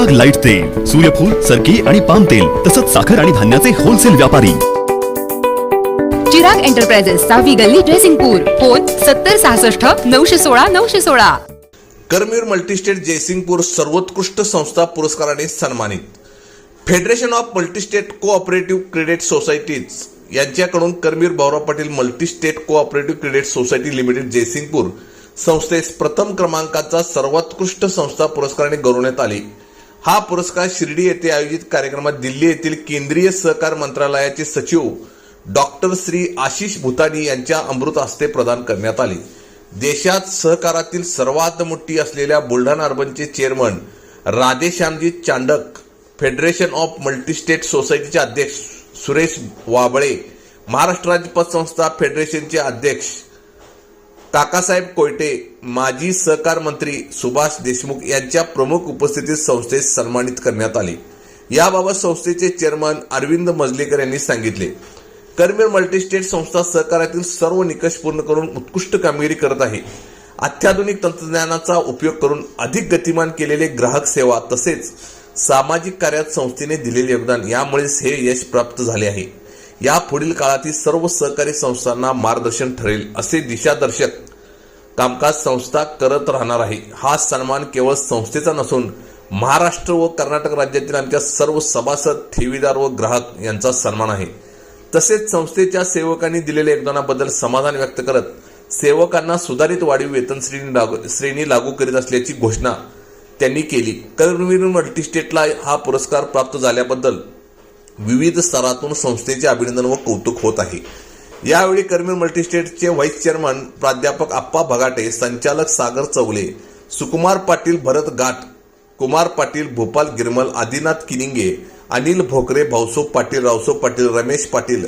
Chandak light तेल सूर्यफूल सरकी आणि पाम तेल तसंच साखर आणि धान्याचे होलसेल व्यापारी. चिराग एंटरप्राइजेस सहावी गल्ली ड्रेसिंगपूर फोन सत्तर सहासष्ट नऊशे सोळा नऊशे सोळा. कर्मवीर मल्टीस्टेट जयसिंगपूर सर्वोत्कृष्ट संस्था पुरस्काराने सन्मानित. Federation of multistate cooperative credit societies यांच्याकडून Karmaveer Bhaurao Patil multistate cooperative credit society limited Jaysingpur संस्थेस प्रथम क्रमांकाचा सर्वोत्कृष्ट संस्था पुरस्काराने गौरवण्यात आले. हा पुरस्कार शिर्डी येथे आयोजित कार्यक्रमात दिल्ली येथील केंद्रीय सहकार मंत्रालयाचे सचिव डॉक्टर श्री आशिष भूतानी यांच्या अमृत हस्ते प्रदान करण्यात आले. देशात सहकारातील सर्वात मोठी असलेल्या Buldhana अर्बनचे chairman Radheshyamji Chandak federation of multistate सोसायटीचे अध्यक्ष सुरेश वाबळे महाराष्ट्र राज्य पतसंस्था फेडरेशनचे अध्यक्ष काकासाहेब कोयटे माजी सहकार मंत्री सुभाष देशमुख यांच्या प्रमुख उपस्थितीत संस्थेस सन्मानित करण्यात आले. याबाबत संस्थेचे चेअरमन अरविंद मजलेकर यांनी सांगितले. कर्मीर मल्टीस्टेट संस्था सहकारातील सर्व निकष पूर्ण करून उत्कृष्ट कामगिरी करत आहे. अत्याधुनिक तंत्रज्ञानाचा उपयोग करून अधिक गतिमान केलेले ग्राहक सेवा तसेच सामाजिक कार्यात संस्थेने दिलेले योगदान यामुळेच हे यश प्राप्त झाले आहे. या पुढील काळातील सर्व सहकारी संस्थांना मार्गदर्शन ठरेल असे दिशादर्शक कामकाज संस्था करत राहणार आहे. हा सन्मान केवळ संस्थेचा नसून महाराष्ट्र व कर्नाटक राज्यातील आमच्या सर्व सभासद ठेवीदार व ग्राहक यांचा सन्मान आहे. तसेच संस्थेच्या सेवकांनी दिलेल्या योगदानाबद्दल समाधान व्यक्त करत सेवकांना सुधारित वाढीव वेतन श्रेणी लागू श्रेणी लागू करीत असल्याची घोषणा त्यांनी केली. कर्मवीर मल्टीस्टेटला हा पुरस्कार प्राप्त झाल्याबद्दल विविध स्तरातून संस्थेचे अभिनंदन व कौतुक होत आहे. यावेळी कर्मीर मल्टीस्टेटचे व्हाईस चेअरमन प्राध्यापक आप्पा भगाटे संचालक सागर चवले सुकुमार पाटील भरत गाठ कुमार पाटील भोपाल गिरमल आदिनाथ किनिंगे अनिल भोकरे भाऊसो पाटील रावसो पाटील रमेश पाटील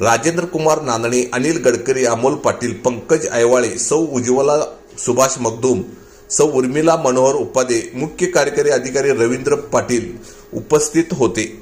राजेंद्र कुमार नांदणे अनिल गडकरी अमोल पाटील पंकज आयवाळे सौ उज्ज्वला सुभाष मगदूम सौ उर्मिला मनोहर उपाध्ये मुख्य कार्यकारी अधिकारी रवींद्र पाटील उपस्थित होते.